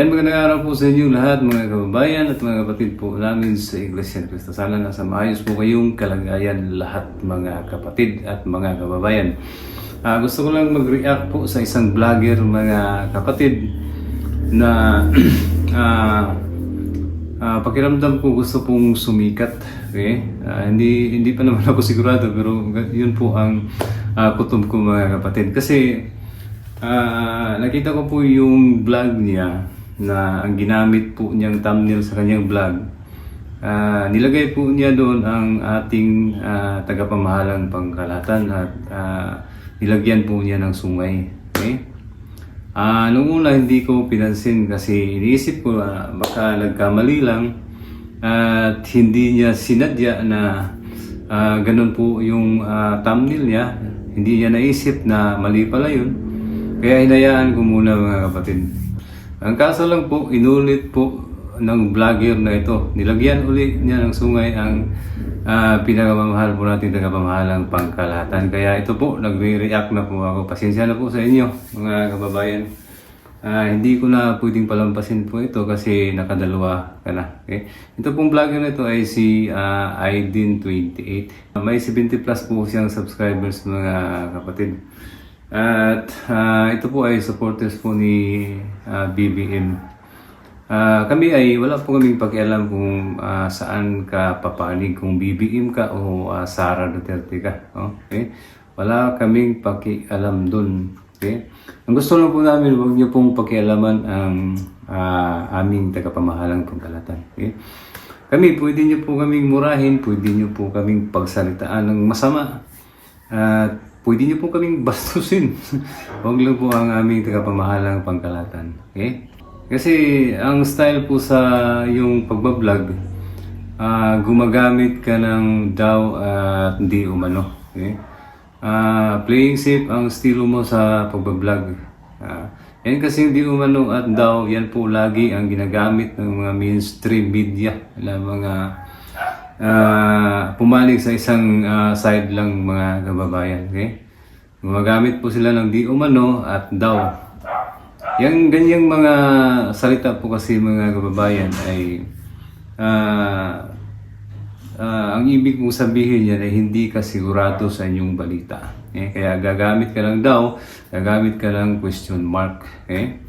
Yan magandang araw po sa inyo lahat mga kababayan at mga kapatid po namin sa Iglesia ni Cristo. Sana nasa maayos po kayong kalagayan lahat mga kapatid at mga kababayan. Ah, gusto ko lang mag-react po sa isang vlogger mga kapatid na ah, ah, pakiramdam ko gusto pong sumikat. Okay? Ah, hindi hindi pa naman ako sigurado pero yun po ang ah, kutob ko mga kapatid. Kasi Ah, nakita ko po yung vlog niya na ang ginamit po niyang thumbnail sa kanyang vlog. Ah, nilagay po niya doon ang ating ah, tagapamahalang pangkalatan at ah, nilagyan po niya ng sungay. Okay? Ah, nung una hindi ko pinansin kasi iniisip ko ah, baka nagkamali lang at hindi niya sinadya na ah, ganun po yung ah, thumbnail niya. Hindi niya naisip na mali pala yun. Kaya hinayaan ko muna mga kapatid. Ang kaso lang po, inulit po ng vlogger na ito. Nilagyan ulit niya ng sungay ang uh, pinakamamahal po natin tagapamahalang pangkalahatan. Kaya ito po, nagre-react na po ako. Pasensya na po sa inyo mga kababayan. Ah, hindi ko na pwedeng palampasin po ito kasi nakadalawa ka na. Okay? Ito pong vlogger na ito ay si uh, Aidin28. may 70 plus po siyang subscribers mga kapatid. At ah, ito po ay supporters po ni ah, BBM. Ah, kami ay wala po kaming pakialam kung ah, saan ka papanig, kung BBM ka o ah, Sara Duterte ka. Okay? Wala kaming pakialam dun. Okay? Ang gusto lang po namin, huwag niyo pong pakialaman ang ah, aming tagapamahalang pangkalatan. Okay? Kami, pwede niyo po kaming murahin, pwede niyo po kaming pagsalitaan ng masama. At pwede niyo po kaming bastusin. Huwag lang po ang aming tagapamahalang pangkalatan. Okay? Kasi ang style po sa yung pagbablog, ah gumagamit ka ng daw at hindi umano. Okay? Ah, playing safe ang estilo mo sa pagbablog. Ah, yan kasi hindi umano at daw, yan po lagi ang ginagamit ng mga mainstream media, na mga ah pumalig sa isang ah, side lang mga kababayan. Okay? Gumagamit po sila ng di umano at daw. Yang ganyang mga salita po kasi mga kababayan ay ah ah, ang ibig mong sabihin yan ay hindi ka sigurado sa inyong balita. Eh, kaya gagamit ka lang daw, gagamit ka lang question mark. Eh?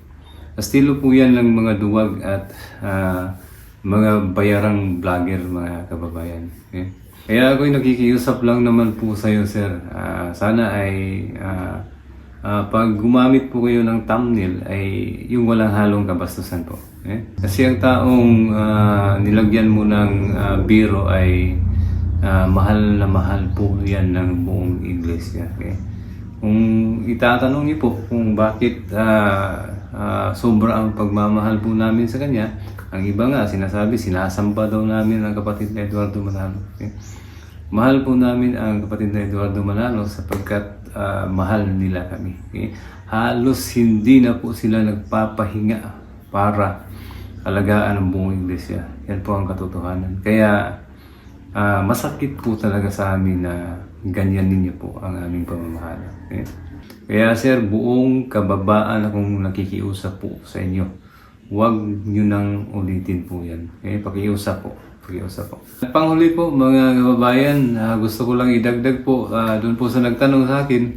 Estilo po yan ng mga duwag at ah, mga bayarang vlogger mga kababayan. Eh? Kaya ako'y nakikiusap lang naman po sa iyo, sir. Ah, sana ay ah, ah, pag gumamit po kayo ng thumbnail ay yung walang halong kabastusan po. Eh? Kasi ang taong ah, nilagyan mo ng ah, biro ay ah, mahal na mahal po yan ng buong iglesia. Okay? Kung itatanong niyo po kung bakit ah, ah, sobra ang pagmamahal po namin sa kanya, ang iba nga sinasabi, sinasamba daw namin ang kapatid na Eduardo Manalo. Okay? Mahal po namin ang kapatid na Eduardo Manalo sapagkat ah, mahal nila kami. Okay? Halos hindi na po sila nagpapahinga para alagaan ang buong iglesia. Yan po ang katotohanan. Kaya ah, masakit po talaga sa amin na ganyan ninyo po ang aming pamamahala. Okay? Kaya sir, buong kababaan akong nakikiusap po sa inyo. Huwag nyo nang ulitin po yan. Okay? Pakiusap po. Pakiusap po. At panghuli po mga kababayan, ah, gusto ko lang idagdag po ah, doon po sa nagtanong sa akin,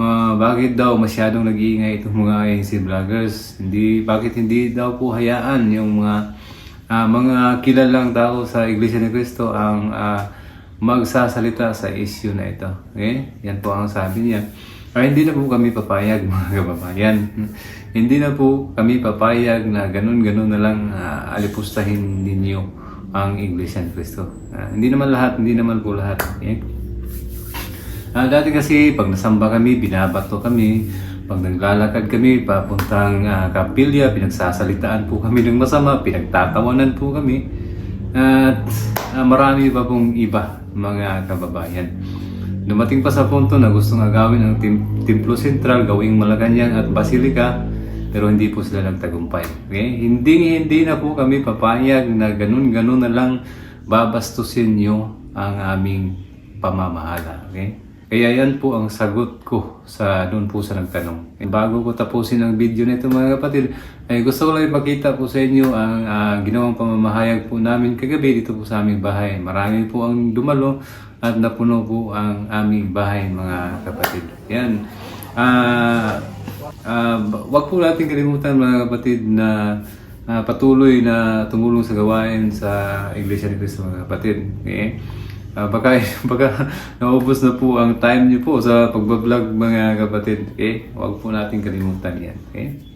ah, bakit daw masyadong nag-iingay itong mga ANC vloggers? Hindi, bakit hindi daw po hayaan yung mga ah, mga kilalang tao sa Iglesia ni Cristo ang ah, magsasalita sa issue na ito. Okay? Yan po ang sabi niya. Ay, hindi na po kami papayag mga kababayan. hindi na po kami papayag na ganun-ganun na lang ah, alipustahin ninyo ang Iglesia ni Cristo. Ah, hindi naman lahat, hindi naman po lahat. Okay? Ah, dati kasi pag nasamba kami, binabato kami. Pag naglalakad kami, papuntang uh, kapilya, pinagsasalitaan po kami ng masama, pinagtatawanan po kami. At ah, marami pa pong iba, mga kababayan. Dumating pa sa punto na gusto nga gawin ang tim- Templo Sentral, gawing Malacanang at Basilica, pero hindi po sila nagtagumpay. Okay? Hindi hindi na po kami papayag na ganun-ganun na lang babastusin nyo ang aming pamamahala. Okay? Kaya yan po ang sagot ko sa doon po sa nagtanong. Bago ko tapusin ang video nito mga kapatid, ay gusto ko lang ipakita po sa inyo ang ah, ginawang pamamahayag po namin kagabi dito po sa aming bahay. Marami po ang dumalo at napuno po ang aming bahay mga kapatid. Yan. Ah, ah, wag po natin kalimutan mga kapatid na ah, patuloy na tumulong sa gawain sa Iglesia ni Cristo mga kapatid. Okay? Ah, baka, baka naubos na po ang time niyo po sa pagbablog mga kapatid. Okay? Huwag po natin kalimutan yan. Okay?